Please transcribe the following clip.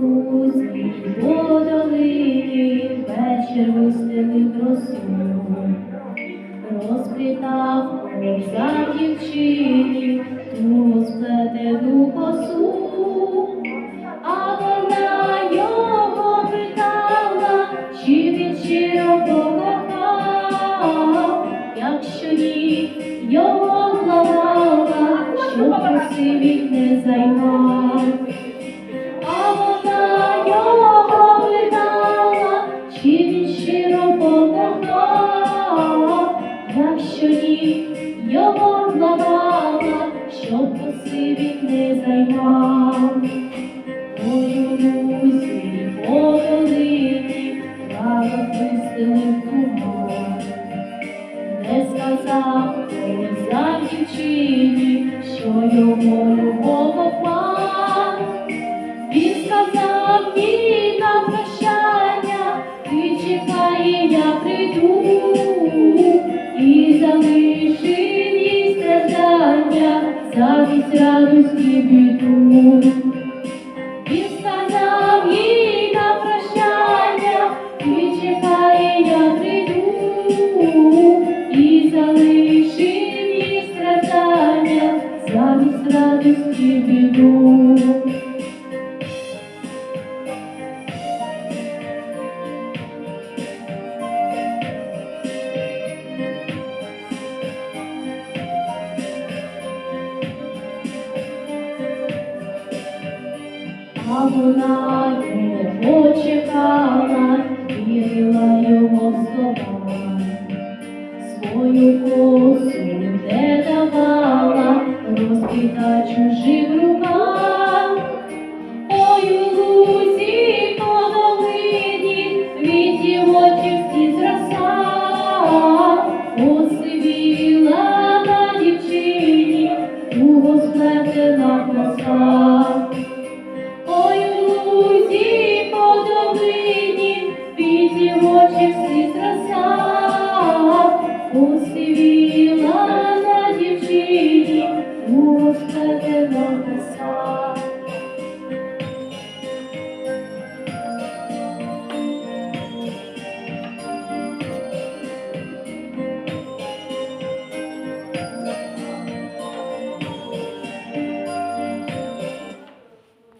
гусь, вечір вистелив росу, розплітав за дівчині, ту сплетену а вона його питала, чи він щиро покохав, якщо ні, його плавала, що просив їх не займав. Його благала, щоб коси не займав. По Юрусі, по право пристили туман. Не сказав за дівчині, що його і залишив їй страждання, замість радості біду. Він сказав їй на прощання, ти чекай, я прийду, і залишив їй страждання, замість радості біду. а вона його чекала, вірила його свою косу не давала, розкида чужим рукам. of the this time.